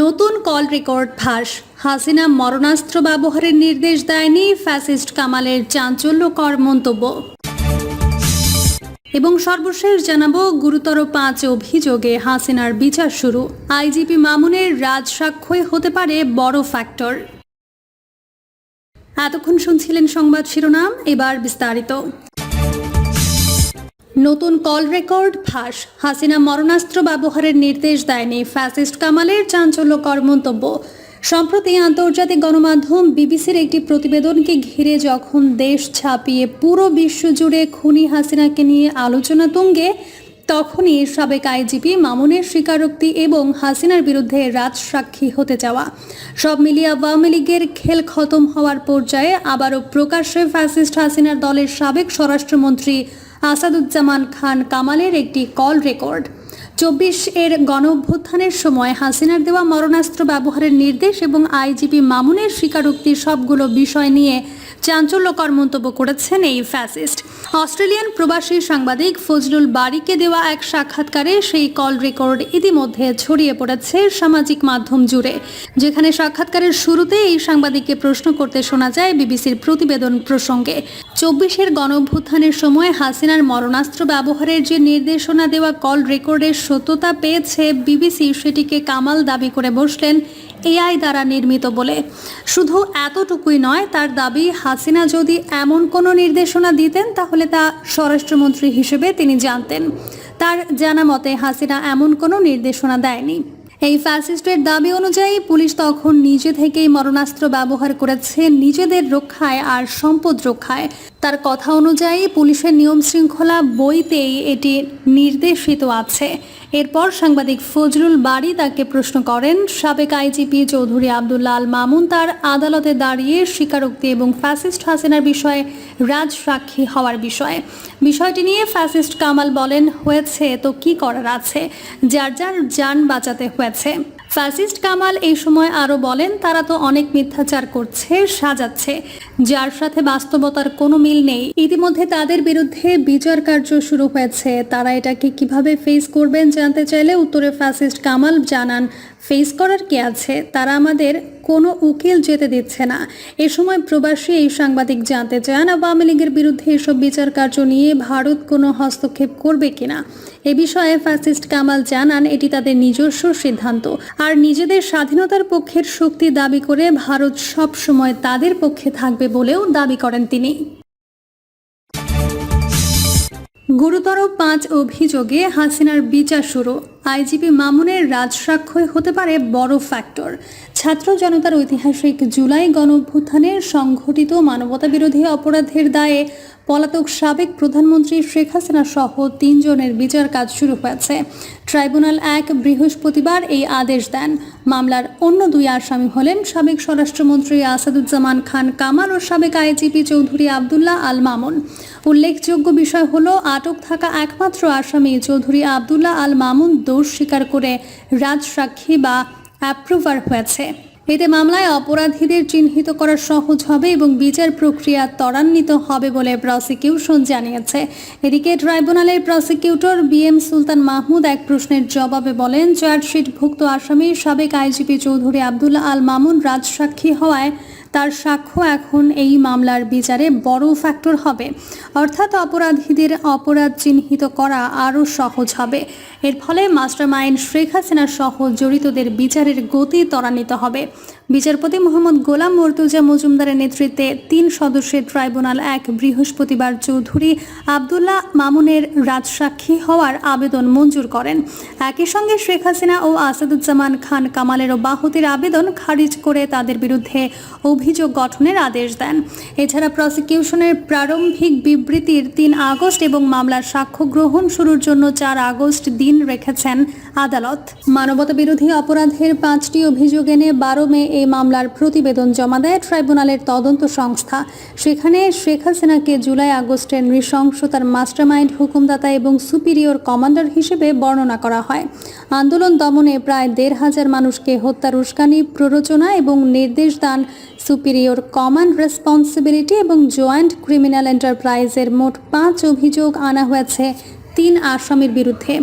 নতুন call record ফাঁস। হাসিনা মরণাস্ত্র ব্যবহারের নির্দেশ দেয়নি ফ্যাসিস্ট কামালের চাঞ্চল্যকর মন্তব্য। এবং সর্বশেষ জানাব, গুরুতর পাঁচ অভিযোগে হাসিনার বিচার শুরু। আইজিপি মামুনের রাজ সাক্ষ্যই হতে পারে বড় ফ্যাক্টর। এতক্ষণ শুনছিলেন সংবাদ শিরোনাম, এবার বিস্তারিত। নতুন কল রেকর্ড ফাঁস। হাসিনা মরণাস্ত্র ব্যবহারের নির্দেশ দেয়নি। ফ্যাসিস্ট কামালের চাঞ্চল্যকর মন্তব্য। সম্প্রতি আন্তর্জাতিক গণমাধ্যম বিবিসির একটি প্রতিবেদনকে ঘিরে যখন দেশ ছাপিয়ে পুরো বিশ্ব জুড়ে খুনি হাসিনাকে নিয়ে আলোচনা তুঙ্গে, তখনই সাবেক আইজিপি মামুনের স্বীকারোক্তি এবং হাসিনার বিরুদ্ধে রাজ সাক্ষী হতে যাওয়া সব মিলিয়ে আওয়ামী লীগের খেল খতম হওয়ার পর্যায়ে আবারও প্রকাশ্যে ফ্যাসিস্ট হাসিনার দলের সাবেক স্বরাষ্ট্রমন্ত্রী আসাদুজ্জামান খান কামালের একটি কল রেকর্ড। চব্বিশ এর গণ অভ্যুত্থানের সময় হাসিনার দেওয়া মরণাস্ত্র ব্যবহারের নির্দেশ এবং আইজিপি মামুনের স্বীকারোক্তি সবগুলো বিষয় নিয়ে চাঞ্চল্যকর মন্তব্য করেছেন এই ফ্যাসিস্ট। অস্ট্রেলিয়ান প্রবাসী সাংবাদিক ফজলুল বারিকে দেওয়া এক সাক্ষাৎকারে সেই কল রেকর্ড ইতিমধ্যে ছড়িয়ে পড়েছে সামাজিক মাধ্যম জুড়ে। যেখানে সাক্ষাৎকারের শুরুতে এই সাংবাদিককে প্রশ্ন করতে শোনা যায় বিবিসির প্রতিবেদন প্রসঙ্গে। চব্বিশের গণঅভ্যুত্থানের সময় হাসিনার মরণাস্ত্র ব্যবহারের যে নির্দেশনা দেওয়া কল রেকর্ডের সত্যতা পেয়েছে বিবিসি, সেটিকে কামাল দাবি করে বসলেন এআই দ্বারা নির্মিত বলে। শুধু এতটুকুই নয়, তার দাবি, হাসিনা যদি এমন কোনো নির্দেশনা দিতেন, তাহলে তা স্বরাষ্ট্রমন্ত্রী হিসেবে তিনি জানতেন। তার জানা মতে, হাসিনা এমন কোনো নির্দেশনা দেয়নি। এই ফ্যাসিস্টের দাবি অনুযায়ী, পুলিশ তখন নিজে থেকেই মরণাস্ত্র ব্যবহার করেছে নিজেদের রক্ষায় আর সম্পদ রক্ষায়। তার কথা অনুযায়ী পুলিশের নিয়ম শৃঙ্খলা বইতেই এটি নির্দেশিত আছে। এরপর সাংবাদিক ফজলুল বাড়ি তাকে প্রশ্ন করেন, সাবেক আইজিপি চৌধুরী আবদুল্লাহ আল মামুন তার আদালতে দাঁড়িয়ে স্বীকারোক্তি এবং ফ্যাসিস্ট হাসিনার বিষয়ে রাজ সাক্ষী হওয়ার বিষয়ে। বিষয়টি নিয়ে ফ্যাসিস্ট কামাল বলেন, হয়েছে, তো কি করার আছে? যার যার যান বাঁচাতে হয়েছে। ফ্যাসিস্ট কামাল এই সময় আরও বলেন, তারা তো অনেক মিথ্যাচার করছে, সাজাচ্ছে, যার সাথে বাস্তবতার কোনো মিল নেই। ইতিমধ্যে তাদের বিরুদ্ধে বিচার কার্য শুরু হয়েছে। তারা এটাকে কীভাবে ফেস করবেন জানতে চাইলে উত্তরে ফ্যাসিস্ট কামাল জানান ফেস করার কি আছে? তারা আমাদের কোনো উকিল যেতে দিচ্ছে না। এ সময় প্রবাসী এই সাংবাদিক জানতে চান আওয়ামী লীগের বিরুদ্ধে এসব বিচার কার্য নিয়ে ভারত কোনো হস্তক্ষেপ করবে কিনা? এ বিষয়ে ফ্যাসিস্ট কামাল জানান, এটি তাদের নিজস্ব সিদ্ধান্ত। আর নিজেদের স্বাধীনতার পক্ষের শক্তি দাবি করে ভারত সব সময় তাদের পক্ষে থাকবে বলেও দাবি করেন তিনি। গুরুতর পাঁচ অভিযোগে হাসিনার বিচার শুরু। আইজিপি মামুনের রাজসাক্ষ্যই হতে পারে বড় ফ্যাক্টর ছাত্র জনতার ঐতিহাসিক জুলাই গণভ্যুত্থানের সংঘটিত মানবতা বিরোধী অপরাধের দায়ে পলাতক সাবেক প্রধানমন্ত্রী শেখ হাসিনা সহ তিনজনের বিচার কাজ শুরু হয়েছে। ট্রাইব্যুনাল এক বৃহস্পতিবার এই আদেশ দেন। মামলার অন্য দুই আসামি হলেন সাবেক স্বরাষ্ট্রমন্ত্রী আসাদুজ্জামান খান কামাল ও সাবেক আইজিপি চৌধুরী আবদুল্লাহ আল মামুন। উল্লেখযোগ্য বিষয় হল, আটক থাকা একমাত্র আসামি চৌধুরী আবদুল্লাহ আল মামুন দোষ স্বীকার করে রাজসাক্ষী বা অ্যাপ্রুভার হয়েছে। এতে মামলায় অপরাধীদের চিহ্নিত করা সহজ হবে এবং বিচার প্রক্রিয়া ত্বরান্বিত হবে বলে প্রসিকিউশন জানিয়েছে। এদিকে ট্রাইব্যুনালের prosecutor B M Sultan Mahmud এক প্রশ্নের জবাবে বলেন, চার্জশিটভুক্ত আসামি সাবেক আইজিপি চৌধুরী আবদুল্লা আল মামুন রাজসাক্ষী হওয়ায় তার সাক্ষ্য এখন এই মামলার বিচারে বড় ফ্যাক্টর হবে। অর্থাৎ অপরাধীদের অপরাধ চিহ্নিত করা আরও সহজ হবে। এর ফলে মাস্টারমাইন্ড শেখ হাসিনা সহ জড়িতদের বিচারের গতি ত্বরান্বিত হবে। বিচারপতি মোহাম্মদ গোলাম মর্তুজা মজুমদারের নেতৃত্বে তিন সদস্যের ট্রাইব্যুনাল এক বৃহস্পতিবার চৌধুরী আবদুল্লাহ মামুনের রাজসাক্ষী হওয়ার আবেদন মঞ্জুর করেন। একই সঙ্গে শেখ হাসিনা ও আসাদুজ্জামান খান কামালেরও বাহুতির আবেদন খারিজ করে তাদের বিরুদ্ধে অভিযোগ গঠনের আদেশ দেন। এছাড়া প্রসিকিউশনের প্রারম্ভিক বিবৃতির তিন আগস্ট এবং মামলার সাক্ষ্য গ্রহণ শুরুর জন্য চার আগস্ট দিন রেখেছেন আদালত। মানবতা বিরোধী অপরাধের পাঁচটি অভিযোগ এনে বারো মে এই মামলার প্রতিবেদন জমা দেয় ট্রাইব্যুনালের তদন্ত সংস্থা। সেখানে শেখ হাসিনাকে জুলাই আগস্টের নৃশংসতার মাস্টারমাইন্ড হুকুমদাতা এবং সুপিরিয়র কমান্ডার হিসেবে বর্ণনা করা হয়। আন্দোলন দমনে প্রায় দেড় হাজার মানুষকে হত্যার উস্কানি, প্ররোচনা এবং নির্দেশ দান, সুপিরিয়র কমান্ড রেসপন্সিবিলিটি এবং জয়েন্ট ক্রিমিনাল এন্টারপ্রাইজের মোট পাঁচ অভিযোগ আনা হয়েছে। তিন আসামির বিরুদ্ধে।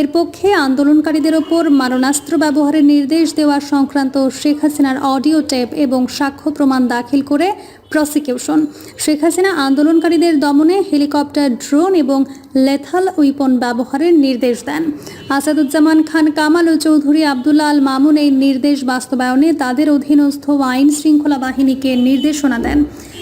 এর পক্ষে আন্দোলনকারীদের ওপর মারণাস্ত্র ব্যবহারের নির্দেশ দেওয়া সংক্রান্ত শেখ হাসিনার অডিও টেপ এবং সাক্ষ্য প্রমাণ দাখিল করে প্রসিকিউশন। শেখ হাসিনা আন্দোলনকারীদের দমনে হেলিকপ্টার, ড্রোন এবং লেথাল উইপন ব্যবহারের নির্দেশ দেন। আসাদুজ্জামান খান, কামাল ও চৌধুরী আবদুল্লা আল মামুন এই নির্দেশ বাস্তবায়নে তাদের অধীনস্থ আইন শৃঙ্খলা বাহিনীকে নির্দেশনা দেন।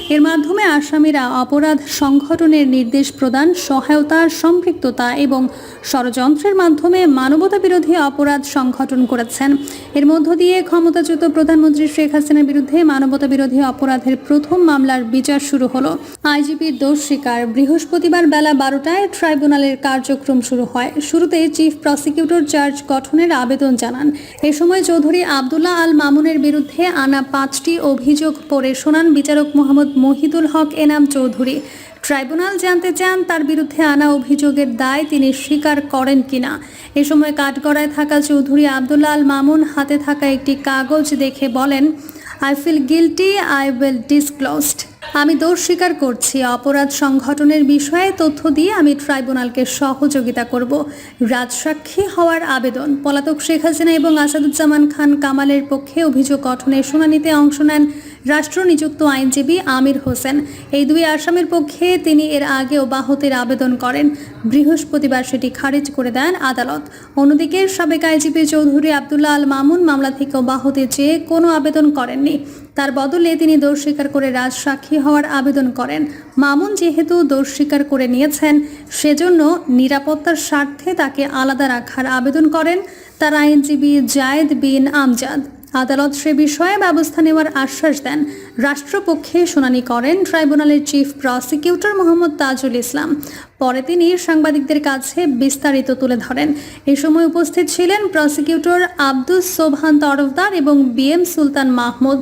এর মাধ্যমে আসামিরা অপরাধ সংগঠনের নির্দেশ প্রদান, সহায়তা, সম্পৃক্ততা এবং ষড়যন্ত্রের মাধ্যমে মানবতা বিরোধী অপরাধ সংগঠন করেছেন। এর মধ্য দিয়ে ক্ষমতাচ্যুত প্রধানমন্ত্রী শেখ হাসিনার বিরুদ্ধে মানবতা বিরোধী অপরাধের প্রথম মামলার বিচার শুরু হলো। আইজিপির দোষ স্বীকার। বৃহস্পতিবার বেলা বারোটায় ট্রাইব্যুনালের কার্যক্রম শুরু হয়। শুরুতে চিফ প্রসিকিউটর চার্জ গঠনের আবেদন জানান। এ সময় চৌধুরী আবদুল্লাহ আল মামুনের বিরুদ্ধে আনা পাঁচটি অভিযোগ পড়ে শোনান বিচারক মোহাম্মদ মহিদুল হক এনাম চৌধুরী। ট্রাইব্যুনাল জানতে চান তার বিরুদ্ধে আনা অভিযোগের দায় তিনি স্বীকার করেন কিনা। এ সময় কাঠগড়ায় থাকা চৌধুরী আবদুল্লাহ আল মামুন হাতে থাকা একটি কাগজ দেখে বলেন I feel guilty I will disclosed আমি দোষ স্বীকার করছি, অপরাধ সংগঠনের বিষয়ে তথ্য দিয়ে আমি ট্রাইব্যুনালকে সহযোগিতা করব। রাজসাক্ষী হওয়ার আবেদন। পলাতক শেখ হাসিনা এবং আসাদুজ্জামান খান কামালের পক্ষে অভিযোগ গঠনের শুনানিতে অংশ নেন রাষ্ট্র নিযুক্ত আইনজীবী আমির হোসেন। এই দুই আসামির পক্ষে তিনি এর আগে অব্যাহতির আবেদন করেন। বৃহস্পতিবার সেটি খারিজ করে দেন আদালত। অন্যদিকে সাবেক আইজিপি চৌধুরী আবদুল্লাহ আল মামুন মামলা থেকে অব্যাহতি চেয়ে কোনো আবেদন করেননি। তার বদলে তিনি দোষ স্বীকার করে রাজসাক্ষী হওয়ার আবেদন করেন। মামুন যেহেতু দোষ স্বীকার করে নিয়েছেন, সেজন্য নিরাপত্তার স্বার্থে তাকে আলাদা রাখার আবেদন করেন তার আইনজীবী জায়েদ বিন আমজাদ। আদালত সে বিষয়ে ব্যবস্থা নেওয়ার আশ্বাস দেন। রাষ্ট্রপক্ষে শুনানি করেন ট্রাইব্যুনালের চিফ প্রসিকিউটর মোহাম্মদ তাজুল ইসলাম। পরে তিনি সাংবাদিকদের কাছে বিস্তারিত তুলে ধরেন। এ সময় উপস্থিত ছিলেন প্রসিকিউটর আব্দুস সোবহান তরফদার এবং B M Sultan Mahmud.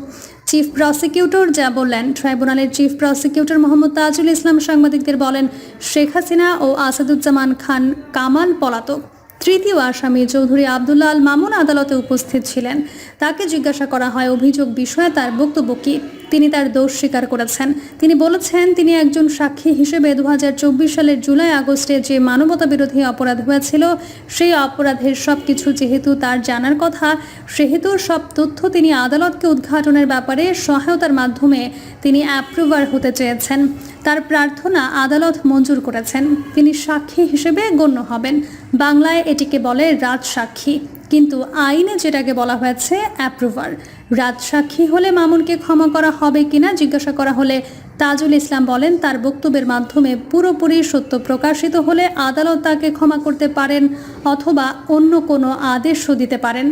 Chief prosecutor যা বললেন ট্রাইব্যুনালের চিফ প্রসিকিউটর মোহাম্মদ তাজুল ইসলাম সাংবাদিকদের বলেন, শেখ হাসিনা ও আসাদুজ্জামান খান কামাল পলাতক। তৃতীয় আসামি চৌধুরী আবদুল্লাহ আল মামুন আদালতে উপস্থিত ছিলেন। তাকে জিজ্ঞাসা করা হয়, অভিযোগ বিষয়ে তার বক্তব্য কী? তিনি তার দোষ স্বীকার করেছেন। তিনি বলেছেন, তিনি একজন সাক্ষী হিসেবে দু হাজার চব্বিশ সালের জুলাই আগস্টে যে মানবতা বিরোধী অপরাধ হয়েছিল, সেই অপরাধের সব কিছু যেহেতু তার জানার কথা, সেহেতু সব তথ্য তিনি আদালতকে উদ্ঘাটনের ব্যাপারে সহায়তার মাধ্যমে তিনি অ্যাপ্রুভার হতে চেয়েছেন। তার প্রার্থনা আদালত মঞ্জুর করেছেন। তিনি সাক্ষী হিসেবে গণ্য হবেন। বাংলায় এটিকে বলে রাজসাক্ষী। কিন্তু আইনে যেটাকে বলা হয়েছে অ্যাপ্রুভার রাজসাক্ষী হলে মামুনকে ক্ষমা করা হবে কিনা জিজ্ঞাসা করা হলে তাজুল ইসলাম বলেন, তার বক্তব্যের মাধ্যমে পুরোপুরি সত্য প্রকাশিত হলে আদালত তাকে ক্ষমা করতে পারেন অথবা অন্য কোনো আদেশও দিতে পারেন।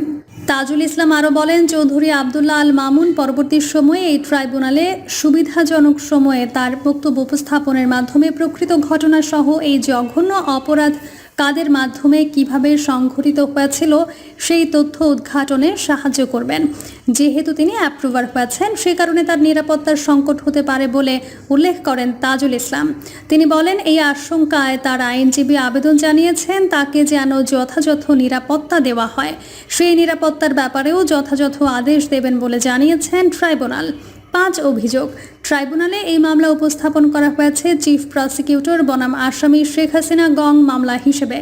তাজুল ইসলাম আরও বলেন, চৌধুরী আবদুল্লা আল মামুন পরবর্তী সময়ে এই ট্রাইব্যুনালে সুবিধাজনক সময়ে তার বক্তব্য উপস্থাপনের মাধ্যমে প্রকৃত ঘটনাসহ এই জঘন্য অপরাধ কাদের মাধ্যমে কীভাবে সংঘটিত হয়েছিল সেই তথ্য উদ্ঘাটনে সাহায্য করবেন। যেহেতু তিনি অ্যাপ্রুভার হয়েছেন, সে কারণে তার নিরাপত্তার সংকট হতে পারে বলে উল্লেখ করেন তাজুল ইসলাম। তিনি বলেন, এই আশঙ্কায় তার আইনজীবী আবেদন জানিয়েছেন, তাকে যেন যথাযথ নিরাপত্তা দেওয়া হয়। সেই নিরাপত্তার ব্যাপারেও যথাযথ আদেশ দেবেন বলে জানিয়েছেন ট্রাইব্যুনাল। পাঁচ অভিযোগ। ট্রাইব্যুনালে এই মামলা উপস্থাপন করা হয়েছে চিফ প্রসিকিউটর বনাম আসামি শেখ হাসিনা গং মামলা হিসেবে।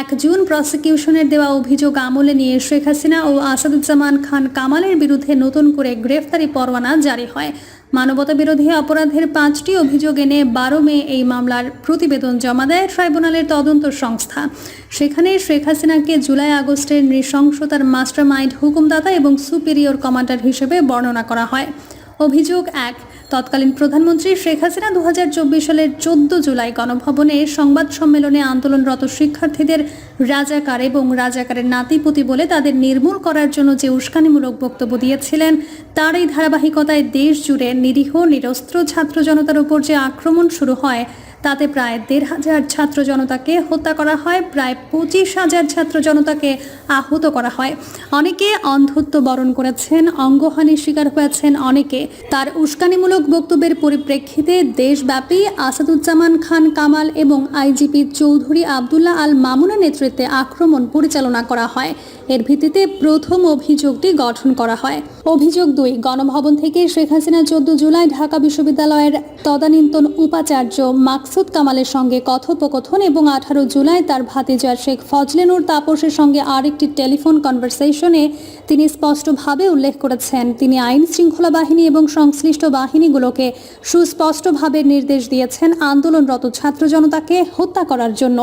এক জুন প্রসিকিউশনের দেওয়া অভিযোগ আমলে নিয়ে শেখ হাসিনা ও আসাদুজ্জামান খান কামালের বিরুদ্ধে নতুন করে গ্রেফতারি পরোয়ানা জারি হয়। মানবতা বিরোধী অপরাধের পাঁচটি অভিযোগ এনে বারো মে এই মামলার প্রতিবেদন জমা দেয় ট্রাইব্যুনালের তদন্ত সংস্থা। সেখানে শেখ হাসিনাকে জুলাই আগস্টের নৃশংসতার মাস্টার মাইন্ড হুকুমদাতা এবং সুপিরিয়র কমান্ডার হিসেবে বর্ণনা করা হয়। অভিযোগ এক, তৎকালীন প্রধানমন্ত্রী শেখ হাসিনা দু হাজার চব্বিশ সালের চোদ্দ জুলাই গণভবনে সংবাদ সম্মেলনে আন্দোলনরত শিক্ষার্থীদের রাজাকার এবং রাজাকারের নাতিপুতি বলে তাদের নির্মূল করার জন্য যে উস্কানিমূলক বক্তব্য দিয়েছিলেন তার এই ধারাবাহিকতায় দেশ জুড়ে নিরীহ, নিরস্ত্র ছাত্র জনতার উপর যে আক্রমণ শুরু হয় তাতে প্রায় দেড় হাজার ছাত্র জনতাকে হত্যা করা হয়, প্রায় পঁচিশ হাজার ছাত্র জনতাকে আহত করা হয়। অনেকে অন্ধত্ব বরণ করেছেন, অঙ্গহানির শিকার হয়েছেন অনেকে। তার উস্কানিমূলক বক্তব্যের পরিপ্রেক্ষিতে দেশব্যাপী আসাদুজ্জামান খান কামাল এবং আইজিপি চৌধুরী আবদুল্লাহ আল মামুনের নেতৃত্বে আক্রমণ পরিচালনা করা হয়। এর ভিত্তিতে প্রথম অভিযোগটি গঠন করা হয়। অভিযোগ দুই, গণভবন থেকে শেখ হাসিনা চোদ্দ জুলাই ঢাকা বিশ্ববিদ্যালয়ের তদানীন্তন উপাচার্য মাকসুদ কামালের সঙ্গে কথোপকথন এবং আঠারো জুলাই তার ভাতিজা শেখ ফজলেনুর তাপসের সঙ্গে আরেকটি টেলিফোন কনভারসেশনে তিনি স্পষ্টভাবে উল্লেখ করেছেন, তিনি আইন শৃঙ্খলা বাহিনী এবং সংশ্লিষ্ট বাহিনীগুলোকে সুস্পষ্টভাবে নির্দেশ দিয়েছেন আন্দোলনরত ছাত্র জনতাকে হত্যা করার জন্য।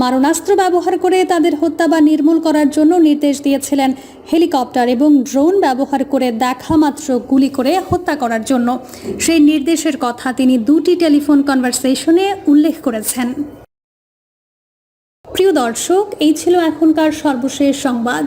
মারণাস্ত্র ব্যবহার করে তাদের হত্যা বা নির্মূল করার জন্য নির্দেশ দিয়েছিলেন হেলিকপ্টার এবং ড্রোন ব্যবহার করে দেখা মাত্র গুলি করে হত্যা করার জন্য। সেই নির্দেশের কথা তিনি দুটি টেলিফোন কনভারসেশনে উল্লেখ করেছেন। প্রিয় দর্শক, এই ছিল এখনকার সর্বশেষ সংবাদ।